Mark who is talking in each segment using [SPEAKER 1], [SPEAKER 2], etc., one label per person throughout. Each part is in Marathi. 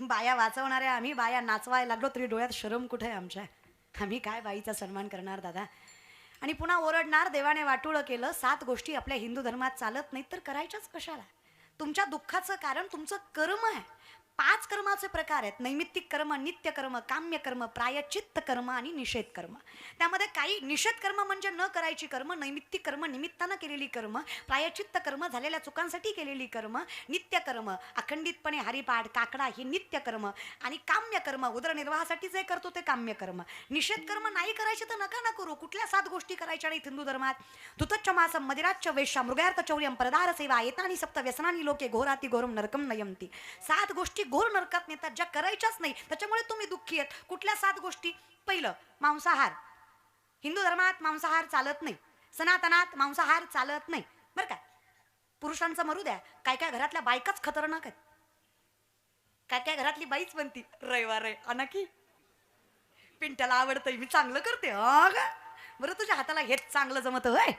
[SPEAKER 1] बाया वाचवणाऱ्या आम्ही बाया नाचवायला लागलो तरी डोळ्यात शरम कुठे आहे आमच्या? आम्ही काय बाईचा सन्मान करणार दादा? आणि पुन्हा ओरडणार देवाने वाटोळं केलं सात गोष्टी आपल्या हिंदू धर्मात चालत नाहीत तर करायच्याच कशाला? तुमच्या दुःखाचं कारण तुमचं कर्म आहे. पाच कर्माचे प्रकार आहेत. नैमित्तिक कर्म नित्य कर्म काम्य कर्म प्रायचित्त कर्म आणि निषेध कर्म. त्यामध्ये काही निषेध कर्म म्हणजे न करायची कर्म नैमित्तिक कर्म निमित्तानं केलेली कर्म प्रायचित्त कर्म झालेल्या चुकांसाठी केलेली कर्म नित्य कर्म अखंडितपणे हरिपाठ काकडा ही नित्य कर्म आणि काम्य कर्म उदरनिर्वाहासाठी जे करतो ते काम्य कर्म निषेध कर्म नाही करायचे तर नका ना करू. कुठल्या सात गोष्टी करायच्या नाहीत हिंदू धर्मात? तुतच्च मासम मदिराच्च वेश्या मृगार्थ चौर्यम परदार सेवा येतानी सप्त व्यसनानी लोके घोराती घोरम नरकम नयमती सात गोष्टी घोर नरकात नेतात ज्या करायच्याच नाही त्याच्यामुळे तुम्ही दुःखी आहेत. कुठल्या सात गोष्टी? पहिलं मांसाहार. हिंदू धर्मात मांसाहार चालत नाही. सनातनात मांसाहार चालत नाही. बरं काय पुरुषांचं मरू द्या. काय काय घरातल्या बायकाच खतरनाक आहेत. काय काय घरातली बाईच बनती. रविवार रे अनाकी पिंट्याला आवडतंय. मी चांगलं करते. हा का बरं तुझ्या हाताला हेच चांगलं जमत होय?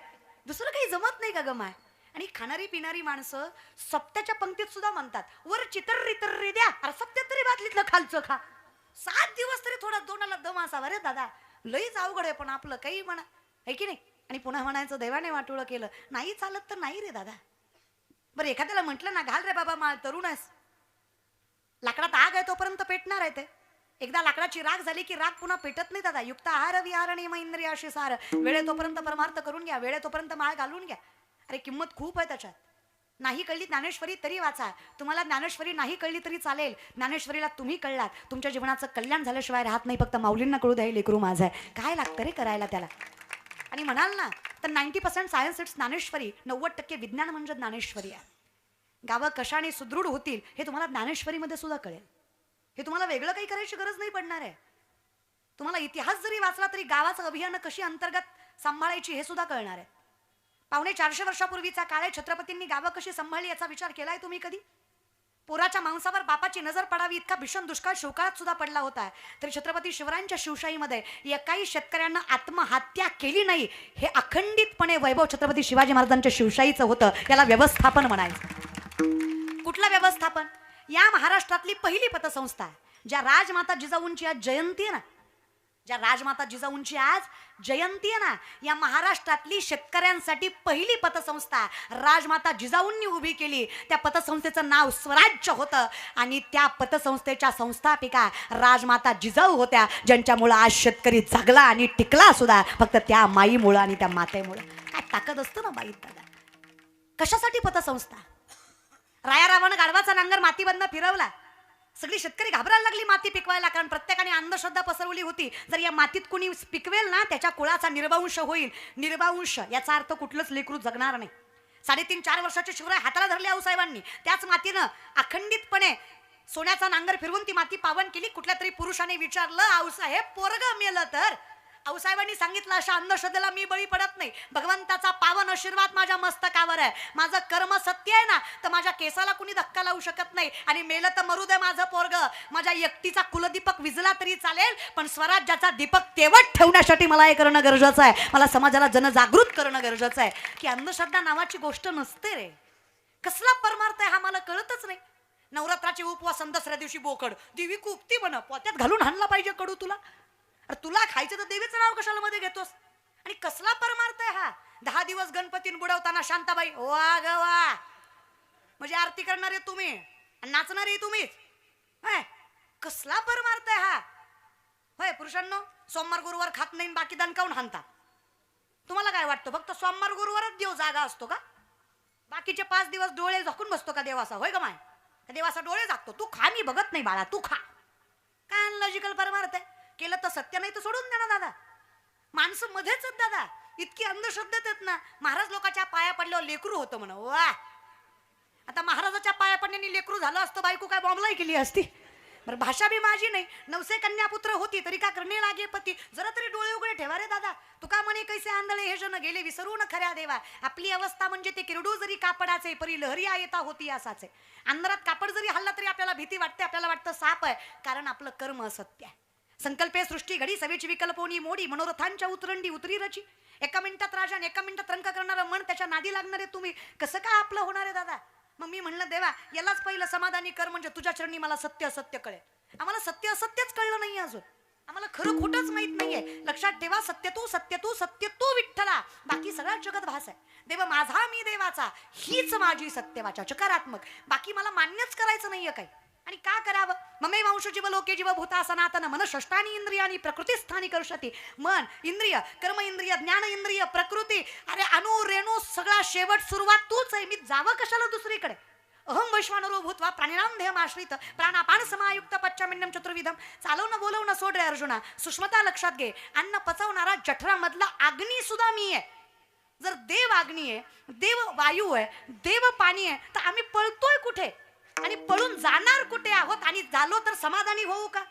[SPEAKER 1] दुसरं काही जमत नाही का गमाय आणि खाणारी पिणारी माणसं सप्त्याच्या पंक्तीत सुद्धा म्हणतात वर चितर्री तर्री द्या. अरे सप्त्यात तरी बाटलीतलं खालचं खा. सात दिवस तरी थोडा दोनाला दम असावा रे दादा. लईच अवघड आहे पण आपलं काही म्हणा आहे की नाही? आणि पुन्हा म्हणायचं देवाने वाटोळं केलं. नाही चालत तर नाही रे दादा. बरं एखाद्याला म्हटलं ना घाल रे बाबा मा तरुण आहेस लाकडात आग आहे तोपर्यंत पेटणार आहे ते. एकदा लाकडाची राग झाली की राग पुन्हा पेटत नाही दादा. युक्त आहार विहार आणि नियम इंद्रियाशी सार. वेळे तोपर्यंत परमार्थ करून घ्या. वेळे तोपर्यंत माळ घालून घ्या. अरे किंमत खूप आहे त्याच्यात. नाही कळली ज्ञानेश्वरी तरी वाचा. तुम्हाला ज्ञानेश्वरी नाही कळली तरी चालेल. ज्ञानेश्वरीला तुम्ही कळलात. तुमच्या जीवनाचं कल्याण झाल्याशिवाय राहत नाही. फक्त माऊलींना कळू द्याय लेकरू माझं आहे. काय लागतं रे करायला त्याला? आणि म्हणाल ना तर ninety percent science it's Dnyaneshwari नव्वद टक्के विज्ञान म्हणजे ज्ञानेश्वरी आहे. गावं कशाने सुदृढ होतील हे तुम्हाला ज्ञानेश्वरीमध्ये सुद्धा कळेल. हे तुम्हाला वेगळं काही करायची गरज नाही पडणार आहे. तुम्हाला इतिहास जरी वाचला तरी गावाचं अभियान कशी अंतर्गत सांभाळायची हे सुद्धा कळणार आहे. पावणे चारशे वर्षापूर्वीचा काळ आहे. छत्रपतींनी गावं कशी सांभाळली याचा विचार केलाय तुम्ही कधी? पोराच्या मांसावर बापाची नजर पडावी इतका भीषण दुष्काळ शिवकाळात सुद्धा पडला होता. तरी छत्रपती शिवरायांच्या शिवशाहीमध्ये एकाही शेतकऱ्यांना आत्महत्या केली नाही हे अखंडितपणे वैभव छत्रपती शिवाजी महाराजांच्या शिवशाहीचं होतं. याला व्यवस्थापन म्हणायचं. कुठलं व्यवस्थापन? या महाराष्ट्रातली पहिली पतसंस्था आहे. ज्या राजमाता जिजाऊंची आज जयंती आहे ना ज्या राजमाता जिजाऊंची आज जयंती आहे ना या महाराष्ट्रातली शेतकऱ्यांसाठी पहिली पतसंस्था राजमाता जिजाऊंनी उभी केली. त्या पतसंस्थेचं नाव स्वराज्य होतं आणि त्या पतसंस्थेच्या संस्थापिका राजमाता जिजाऊ होत्या ज्यांच्यामुळं आज शेतकरी जगला आणि टिकला सुद्धा फक्त त्या माईमुळं आणि त्या मातेमुळं. काय ताकद असतं ना बाईत दादा कशासाठी पतसंस्था? राया रावण गाढवाचा नांगर मातीबंद फिरवला. सगळी शेतकरी घाबरायला लागली माती पिकवायला कारण प्रत्येकाने अंधश्रद्धा पसरवली होती. जर या मातीत कुणी पिकवेल ना त्याच्या कुळाचा निर्वंश होईल. निर्वंश याचा अर्थ कुठलंच लेकरू जगणार नाही. साडेतीन चार वर्षाचे शिवराय हाताला धरले आऊसाहेबांनी त्याच मातीनं अखंडितपणे सोन्याचा नांगर फिरवून ती माती पावन केली. कुठल्या तरी पुरुषाने विचारलं आऊसाहेब पोरग मेलं तर? आऊसाहेबांनी सांगितलं अशा अंधश्रद्धेला मी बळी पडत नाही. भगवंताचा पावन आशीर्वाद माझ्या मस्तकावर आहे. माझं कर्म सत्य आहे ना तर माझ्या केसाला कुणी धक्का लावू शकत नाही. आणि मेलं तर मरू दे माझं पोरग. माझ्या एकटीचा कुलदीपक विजला तरी चालेल पण स्वराज्याचा दीपक तेवट ठेवण्यासाठी मला हे करणं गरजेचं आहे. मला समाजाला जनजागृत करणं गरजेचं आहे. की अंधश्रद्धा नावाची गोष्ट नसते रे. कसला परमार्थ आहे हा मला कळतच नाही. नवरात्राचे उपवास दसऱ्या दिवशी बोकड. देवी कुपती म्हण पोत्यात घालून हाणला पाहिजे कडू तुला. अरे तुला खायचं तर देवीचं नाव कशाला मध्ये घेतोस? आणि कसला परमार्थ आहे हा? दहा दिवस गणपतीन बुडवताना शांताबाई वा ग वा. म्हणजे आरती करणारे तुम्ही आणि नाचणारे तुम्हीच हाय कसला परमार्थ आहे हा? होय पुरुषांनो सोमवार गुरुवार खात नाही बाकी दणकावून हानता तुम्हाला काय वाटतं फक्त सोमवार गुरुवारच देव जागा असतो का? बाकीचे पाच दिवस डोळे झाकून बसतो का देवाचा? होय का माय? देवासा देवाचा डोळे झाकतो? तू खा मी बघत नाही बाळा तू खा. काय लॉजिकल परमार्थ आहे? केलं तर सत्य नाही तर सोडून द्या ना दादा. माणसं मध्येच दादा. इतकी अंधश्रद्धेत आहेत ना. महाराज लोकांच्या पाया पडल्यावर लेकरू होतं म्हण. वा. आता महाराजाच्या पाया पडण्याने लेकरू झालं असतं बायको काय बॉम्बलाही केली असती. बरं भाषा बी माझी नाही. नवसे कन्यापुत्र होती तरी का करणे लागे पती? जरा तरी डोळे उघडे ठेवा रे दादा. तुका म्हणे कैसे आंधळे हे जण गेले न खऱ्या देवा. आपली अवस्था म्हणजे ते किरडू जरी कापडाचे परी लहरी येता होती असाचे. अंधारात कापड जरी हल्ला तरी आपल्याला भीती वाटते आपल्याला वाटतं साप आहे. कारण आपलं कर्म असत्य आहे. संकल्पे सृष्टी घडी सवेची विकल्पोनी मोडी मनोरथांच्या उतरंडी उतरी रची. एका मिनिटात राजा आणि एका मिनिटात रंक करणारं मन त्याच्या नादी लागणारे तुम्ही. कसं काय आपलं होणार आहे दादा? मग मी म्हणलं देवा यालाच पहिलं समाधानी कर म्हणजे तुझ्या चरणी मला सत्य असत्य कळे आम्हाला सत्य असत्यच कळलं नाही अजून. आम्हाला खरं खोटंच माहीत नाहीये. लक्षात ठेवा सत्य तू सत्य तू सत्य तू विठ्ठला. बाकी सगळा जगत भास आहे. देव माझा मी देवाचा. हीच माझी सत्य वाचा चकारात्मक. बाकी मला मान्यच करायचं नाहीये काही. आणि का करावं? ममे वंश जीव लोके जीव भूता सनातन मन षष्टानी इंद्रियानी प्रकृती स्थानी करुषती। मन इंद्रिय कर्म इंद्रिय ज्ञान इंद्रिय प्रकृती अरे अनु रेणू सगळा शेवट सुरुवात तूच आहे. मी जावं कशाला दुसरीकडे? अहम वैश्वानरो भूतवा प्राणिनाम ध्येयम आश्रित प्राणापान समायुक्त पच्चामिन्नम चतुर्विधम। चालवणं बोलवणं सोड रे अर्जुना सुष्मता लक्षात घे. अन्न पचवणारा जठरामधला अग्नी सुद्धा मी आहे. जर देव अग्नी आहे देव वायू आहे देव पाणी आहे तर आम्ही पळतोय कुठे? आणि पळून जाणार कुठे आहोत? आणि झालो तर समाधानी होऊ का?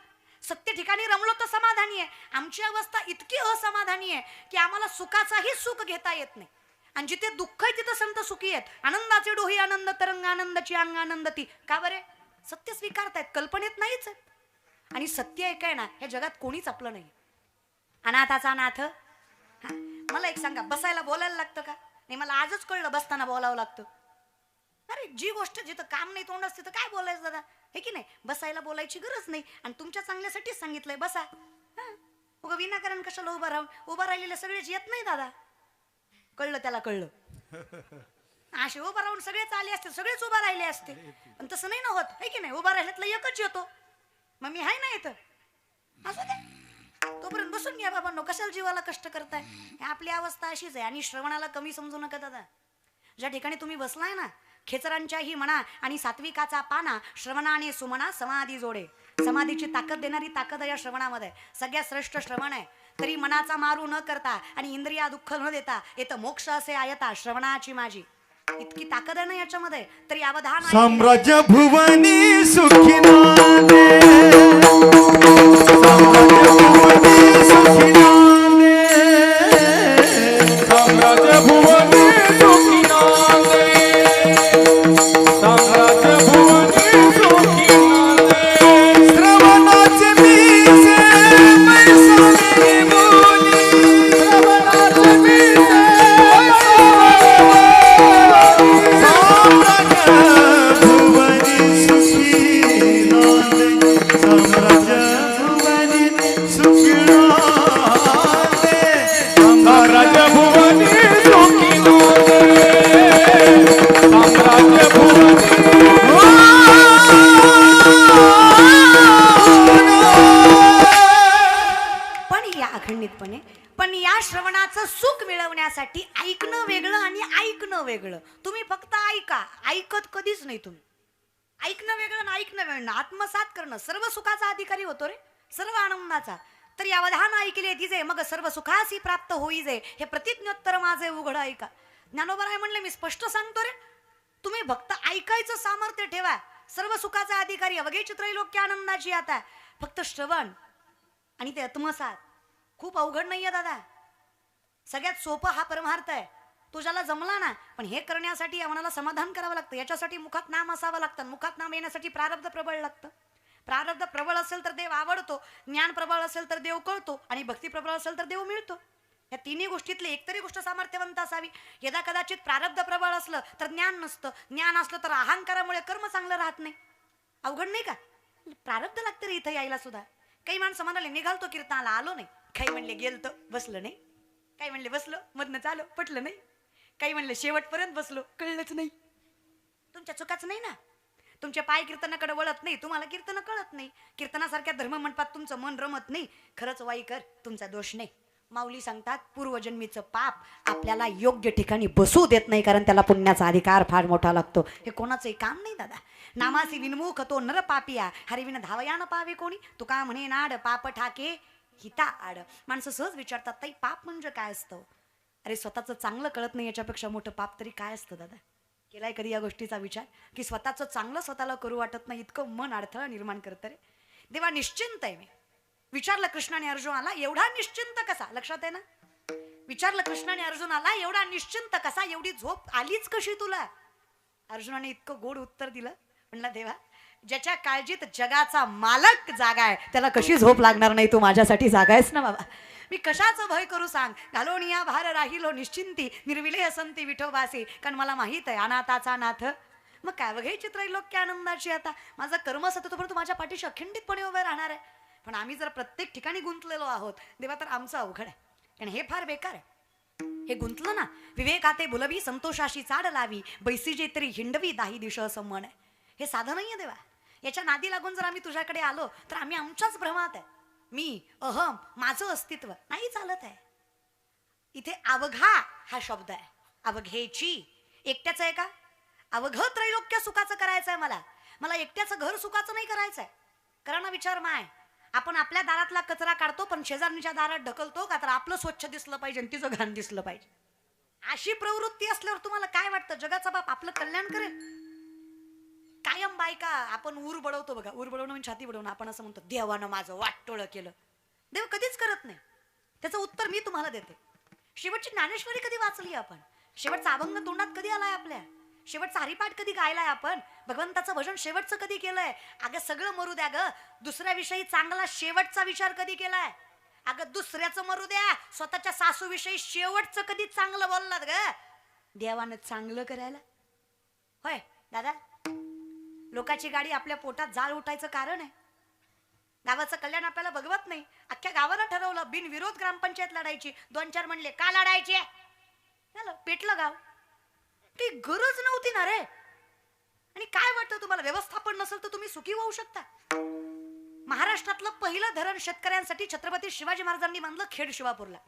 [SPEAKER 1] सत्य ठिकाणी रमलो तर समाधानी आहे. आमची अवस्था इतकी असमाधानी आहे की आम्हाला सुखाचाही सुख घेता येत नाही. आणि जिथे दुःख आहे तिथं संत सुखी आहेत. आनंदाचे डोही आनंद तरंग आनंदाची अंग आनंद ती का बरे? सत्य स्वीकारतायत. कल्पनेत नाहीच आहेत. आणि सत्य एक आहे ना? हे जगात कोणीच आपलं नाही अनाथाचा अनाथ हा, मला एक सांगा बसायला बोलायला लागतं का? नाही मला आजच कळलं बसताना बोलावं लागतं. अरे जी गोष्ट जिथं काम नाही तोंड असते तर काय बोलायचं दादा? हे की नाही? बसायला बोलायची गरज नाही. आणि तुमच्या चांगल्यासाठीच सांगितलंय बसा. हा. उगा विनाकारण कशाला उभं राहून उभं राहिलेले सगळेच येत नाही दादा. कळलं त्याला कळलं. असे उभं राहून सगळेच आले असते सगळेच उभा राहिले असते. पण तसं नाही ना होत. है की नाही? उभा राहिल्यातलं एकच येतो. मग मी आहे ना इथं? असू दे. तोपर्यंत बसून घ्या बाबांनो. कशाला जीवाला कष्ट करताय? आपली अवस्था अशीच आहे. आणि श्रवणाला कमी समजू नका दादा. ज्या ठिकाणी तुम्ही बसलाय ना खेचरांच्याही म्हणा आणि सात्विकाचा पाना श्रवणा आणि सुमना समाधी जोडे. समाधीची ताकद देणारी ताकद या श्रवणामध्ये सगळ्यात श्रेष्ठ श्रवण आहे. तरी मनाचा मारू न करता आणि इंद्रिया दुःख न देता येतं मोक्ष असे आयता श्रवणाची माझी. इतकी ताकद आहे ना याच्यामध्ये? तरी अवधान
[SPEAKER 2] साम्राज्य भुवनी सुखी आहे.
[SPEAKER 1] पण या श्रवणाचं सुख मिळवण्यासाठी ऐकणं वेगळं आणि ऐकणं वेगळं. तुम्ही फक्त ऐका. ऐकत कधीच नाही तुम्ही. ऐकणं वेगळं आणि ऐकणं वेगळं. आत्मसात करणं. सर्व सुखाचा अधिकारी होतो रे. सर्व आनंदाचा. तर या अवधान ऐकले तिचे मग सर्व सुखासी प्राप्त होई जे हे प्रतिज्ञोत्तर माझे उघड ऐका. ज्ञानोबराय म्हणले मी स्पष्ट सांगतो रे. तुम्ही फक्त ऐकायचं सामर्थ्य ठेवा. सर्व सुखाचा अधिकारी अवघे चित्रलोक्य आनंदाची आता. फक्त श्रवण आणि ते आत्मसात. खूप अवघड नाहीये दादा. सगळ्यात सोपं हा परमार्थ आहे. तुझ्याला जमला ना पण हे करण्यासाठी आम्हाला समाधान करावं लागतं. याच्यासाठी मुखात नाम असावं लागतं. मुखात नाम येण्यासाठी प्रारब्ध प्रबळ लागतं. प्रारब्ध प्रबळ असेल तर देव आवडतो ज्ञान प्रबळ असेल तर देव कळतो आणि भक्ती प्रबळ असेल तर देव मिळतो. या तिन्ही गोष्टीतली एकतरी गोष्ट सामर्थ्यवंत असावी. यदा कदाचित प्रारब्ध प्रबळ असलं तर ज्ञान नसतं. ज्ञान असलं तर अहंकारामुळे कर्म चांगलं राहत नाही. अवघड नाही का? प्रारब्ध लागतं रे इथं यायला सुद्धा. काही माणसं म्हणाले निघालतो कीर्तनाला आलो नाही. काही म्हणले गेलतो बसलं नाही. काही म्हणले बसलो मधनं चालो पटलं नाही. काही म्हणले शेवटपर्यंत बसलो कळलंच नाही. तुमच्या चुकाच नाही ना? तुमच्या पाय कीर्तनाकडे वळत नाही तुम्हाला कीर्तन कळत नाही. कीर्तनासारख्या धर्म मंडपात तुमचं मन रमत नाही. खरंच वाई कर तुमचा दोष नाही. माऊली सांगतात पूर्वजन्मीचं पाप आपल्याला योग्य ठिकाणी बसू देत नाही कारण त्याला पुण्याचा अधिकार फार मोठा लागतो. हे कोणाचंही काम नाही दादा. नामासी विनमुख तो नर पापिया. हरिविन धावयान पावे कोणी. तुका म्हणे नाड पाप ठाके. हिता आड माणसं सहज विचारतात ताई पाप म्हणजे काय असतं? अरे स्वतःचं चांगलं कळत नाही याच्यापेक्षा मोठं पाप तरी काय असतं दादा? केलाय कधी या गोष्टीचा विचार? की स्वतःचं चांगलं स्वतःला करू वाटत नाही इतकं मन अडथळा निर्माण करतं रे. देवा निश्चिंत आहे मी. विचारलं कृष्णाने अर्जुनाला एवढा निश्चिंत कसा? लक्षात आहे ना? विचारलं कृष्णाने अर्जुनाला एवढा निश्चिंत कसा? एवढी झोप आलीच कशी तुला? अर्जुनाने इतकं गोड उत्तर दिलं. म्हणला देवा ज्याच्या काळजीत जगाचा मालक जागा आहे त्याला कशी झोप लागणार नाही तू माझ्यासाठी जागा आहेस ना बाबा? मी कशाचं भय करू सांग? घालोनिया भार राहिलो निश्चिंती निर्विले असंती विठोबासी. कारण मला माहीत आहे अनाथाचा नाथ. मग काय बघायची त्रैलोक्य आनंदाची आता. माझं कर्म असतं तोपर्यंत माझ्या पाठीशी अखंडितपणे उभे राहणार आहे. पण आम्ही जर प्रत्येक ठिकाणी गुंतलेलो आहोत देवा तर आमचं अवघड आहे. कारण हे फार बेकार आहे. हे गुंतलं ना विवेकाते बुलवी संतोषाशी चाड लावी बैसीजे तरी हिंडवी दाही दिश असं मन आहे. हे साधं आहे देवा. याच्या नादी लागून जर आम्ही तुझ्याकडे आलो तर आम्ही आमच्याच भ्रमात आहे. मी अहम माझं अस्तित्व नाही चालत आहे. इथे अवघा हा शब्द आहे. अवघेची. एकट्याचं आहे का? अवघ त्रैलोक्य सुखाचं करायचं आहे मला. मला एकट्याचं घर सुखाचं नाही करायचंय. करा ना विचार माय. आपण आपल्या दारातला कचरा काढतो पण शेजारणीच्या दारात ढकलतो का? तर आपलं स्वच्छ दिसलं पाहिजे आणि तिचं घाण दिसलं पाहिजे. अशी प्रवृत्ती असल्यावर तुम्हाला काय वाटतं? जगाचा बाप आपलं कल्याण करेल? कायम आपण ऊर बडवतो बघा. ऊर बडवणं म्हणजे छाती बडवणं. आपण असं म्हणतो देवानं माझं वाटोळं केलं. देव कधीच करत नाही. त्याचं उत्तर मी तुम्हाला देते. शेवटची ज्ञानेश्वरी कधी वाचली आपण? शेवटचा अभंग तोंडात कधी आलाय आपल्या? शेवटचा हरिपाठ कधी गायलाय आपण? भगवंताचं भजन शेवटचं कधी केलंय? अगं सगळं मरू द्या ग. दुसऱ्याविषयी चांगला शेवटचा विचार कधी केलाय? अगं दुसऱ्याचं मरू द्या. स्वतःच्या सासूविषयी शेवटचं कधी चांगलं बोललात ग? देवानं चांगलं करायला? होय दादा? लोकांची गाडी आपल्या पोटात जाळ उठायचं कारण आहे. गावाचं कल्याण आपल्याला बघवत नाही. अख्ख्या गावानं ठरवलं बिनविरोध ग्रामपंचायत लढायची. दोन चार म्हणले का लढायची झालं पेटलं गाव. ती गरज नव्हती ना रे. आणि काय वाटतं तुम्हाला? व्यवस्थापन नसेल तर तुम्ही सुखी होऊ शकता. महाराष्ट्रातलं पहिलं धरण शेतकऱ्यांसाठी छत्रपती शिवाजी महाराजांनी बांधलं खेड शिवापूरला.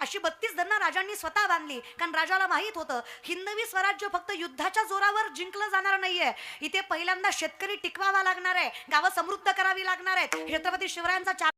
[SPEAKER 1] अशी बत्तीस धरणं राजांनी स्वतः बांधली. कारण राजाला माहीत होतं हिंदवी स्वराज्य फक्त युद्धाच्या जोरावर जिंकलं जाणार नाहीये. इथे पहिल्यांदा शेतकरी टिकवावा लागणार आहे. गावं समृद्ध करावी लागणार आहेत. छत्रपती शिवरायांचा चार